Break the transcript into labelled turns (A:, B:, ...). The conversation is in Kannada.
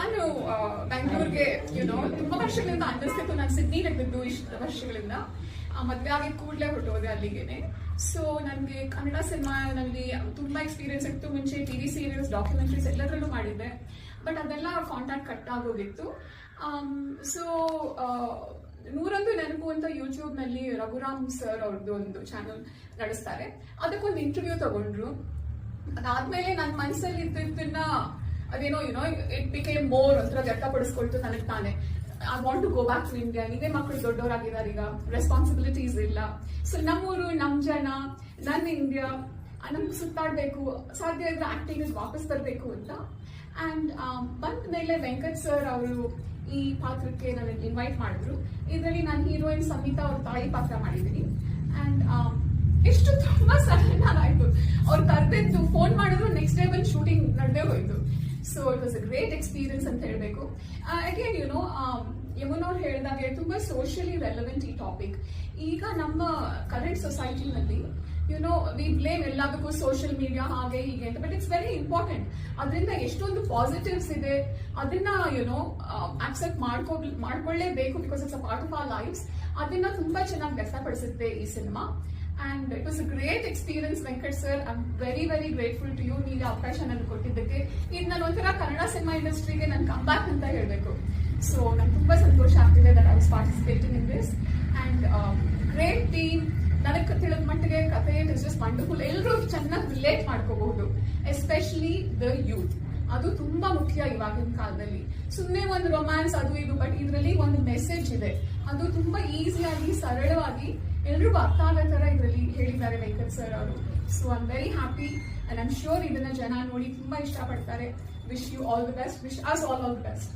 A: ನಾನು ಬ್ಯಾಂಗ್ಳೂರ್ಗೆ ಯುನೋ ತುಂಬಾ ವರ್ಷಗಳಿಂದ ಅನ್ನಿಸ್ತಿತ್ತು ನಾನು ಸಿಡ್ನಿಲಿದ್ದು ಇಷ್ಟು ವರ್ಷಗಳಿಂದ. ಮದುವೆ ಆಗಿದ ಕೂಡಲೇ ಹೊರಟೋದೆ ಅಲ್ಲಿಗೆನೆ. ಸೊ ನನಗೆ ಕನ್ನಡ ಸಿನಿಮಾನಲ್ಲಿ ತುಂಬಾ ಎಕ್ಸ್ಪೀರಿಯನ್ಸ್ ಇತ್ತು. ಮುಂಚೆ ಟಿ ವಿ ಸೀರಿಯಲ್ಸ್ ಡಾಕ್ಯುಮೆಂಟ್ರೀಸ್ ಎಲ್ಲದರಲ್ಲೂ ಮಾಡಿದ್ದೆ. ಬಟ್ ಅದೆಲ್ಲ ಕಾಂಟ್ಯಾಕ್ಟ್ ಕಟ್ ಆಗೋಗಿತ್ತು. ಸೊ ನೂರೊಂದು ನೆನಪು ಅಂತ ಯೂಟ್ಯೂಬ್ನಲ್ಲಿ ರಘುರಾಮ್ ಸರ್ ಅವ್ರದ್ದು ಒಂದು ಚಾನಲ್ ನಡೆಸ್ತಾರೆ. ಅದಕ್ಕೊಂದು ಇಂಟರ್ವ್ಯೂ ತಗೊಂಡ್ರು. ಅದಾದ್ಮೇಲೆ ನನ್ನ ಮನಸ್ಸಲ್ಲಿ ಇದ್ದಿದ್ದನ್ನ ಅದೇನೋ ಯುನೋ ಇಟ್ ಬಿಕೇಮ್ ಮೋರ್ ಅಂತ ವ್ಯಕ್ತಪಡಿಸ್ಕೊಳ್ತು ನನಗೆ ತಾನೇ. I want to go back to India ನೀವೇ ಮಕ್ಕಳು ದೊಡ್ಡವರಾಗಿದ್ದಾರೆ ಈಗ. ರೆಸ್ಪಾನ್ಸಿಬಿಲಿಟೀಸ್ ಇಲ್ಲ. ಸೊ ನಮ್ಮೂರು ನಮ್ಮ ಜನ ನನ್ನ ಇಂಡಿಯಾ ನಮ್ಗೆ ಸುತ್ತಾಡಬೇಕು. ಸಾಧ್ಯ ಇದ್ರೆ ಆಕ್ಟಿಂಗ್ ವಾಪಸ್ ಬರಬೇಕು ಅಂತ. ಆ್ಯಂಡ್ ಬಂದ ಮೇಲೆ ವೆಂಕಟ್ ಸರ್ ಅವರು ಈ ಪಾತ್ರಕ್ಕೆ ನನಗೆ ಇನ್ವೈಟ್ ಮಾಡಿದ್ರು. ಇದರಲ್ಲಿ ನಾನು ಹೀರೋಯಿನ್ ಸಂಗೀತಾ ಅವ್ರ ತಾಯಿ ಪಾತ್ರ ಮಾಡಿದ್ದೀನಿ. ಅಂಡ್ ಇಷ್ಟು ತುಂಬಾ ಸಡನ್ ಆಯಿತು ಅವ್ರು ಕರೆದಿದ್ದು ಫೋನ್ ಮಾಡಿದ್ರು ನೆಕ್ಸ್ಟ್ ಡೇ ಬಂದು ಶೂಟಿಂಗ್ ನಡೆದೇ ಹೋಯ್ತು. So it was a great experience ಅಂತ ಹೇಳಬೇಕು. ಅಗೇನ್ ಯು ನೋ ಯಮುನ್ ಅವ್ರು ಹೇಳಿದಾಗೆ ತುಂಬಾ ಸೋಷಿಯಲಿ ರೆಲೆವೆಂಟ್ ಈ ಟಾಪಿಕ್ ಈಗ ನಮ್ಮ ಕರೆಂಟ್ ಸೊಸೈಟಿನಲ್ಲಿ ಯು ನೋ ವಿ ಬ್ಲೇಮ್ ಎಲ್ಲದಕ್ಕೂ ಸೋಷಿಯಲ್ ಮೀಡಿಯಾ ಹಾಗೆ ಹೀಗೆ ಅಂತ ಬಟ್ ಇಟ್ಸ್ ವೆರಿ ಇಂಪಾರ್ಟೆಂಟ್ ಅದರಿಂದ ಎಷ್ಟೊಂದು ಪಾಸಿಟಿವ್ಸ್ ಇದೆ, ಅದನ್ನ ಯುನೋ ಆಕ್ಸೆಪ್ಟ್ ಮಾಡ್ಕೊ ಮಾಡ್ಕೊಳ್ಳೇಬೇಕು because it's a part of our lives ಅದನ್ನ ತುಂಬಾ ಚೆನ್ನಾಗಿ ವ್ಯಕ್ತಪಡಿಸುತ್ತೆ ಈ cinema and it was a great experience Venkat sir I am very very grateful to you ನೀವು ಅವಕಾಶ ನನಗೆ ಕೊಟ್ಟಿದ್ದಕ್ಕೆ. ಇದು ನಾನು ಒಂಥರ ಕನ್ನಡ ಸಿನಿಮಾ ಇಂಡಸ್ಟ್ರಿಗೆ ನಾನು ಕಮ್ ಬ್ಯಾಕ್ ಅಂತ ಹೇಳಬೇಕು. ಸೊ ನಂಗೆ ತುಂಬ ಸಂತೋಷ ಆಗ್ತಿದೆ that I was participating in this and great team ನನಗೆ ತಿಳಿದ ಮಟ್ಟಿಗೆ ಕಥೆ ಇಟ್ ಇಸ್ ಜಸ್ಟ್ ವಂಡರ್ಫುಲ್ ಎಲ್ಲರೂ ಚೆನ್ನಾಗಿ ರಿಲೇಟ್ ಮಾಡ್ಕೋಬಹುದು ಎಸ್ಪೆಷಲಿ ದ ಯೂತ್ ಅದು ತುಂಬಾ ಮುಖ್ಯ ಇವಾಗಿನ ಕಾಲದಲ್ಲಿ. ಸುಮ್ಮನೆ ಒಂದು ರೊಮ್ಯಾನ್ಸ್ ಅದು ಇದು ಬಟ್ ಇದರಲ್ಲಿ ಒಂದು ಮೆಸೇಜ್ ಇದೆ. ಅದು ತುಂಬಾ ಈಸಿಯಾಗಿ ಸರಳವಾಗಿ ಎಲ್ರಿಗೂ ಅರ್ಥ ಆಗೋ ತರ ಇದರಲ್ಲಿ ಹೇಳಿದ್ದಾರೆ ವೆಂಕಟ್ ಸರ್ ಅವರು. So I very happy and I'm sure ಇದನ್ನ ಜನ ನೋಡಿ ತುಂಬಾ ಇಷ್ಟಪಡ್ತಾರೆ. Wish you all the best wish us all all the best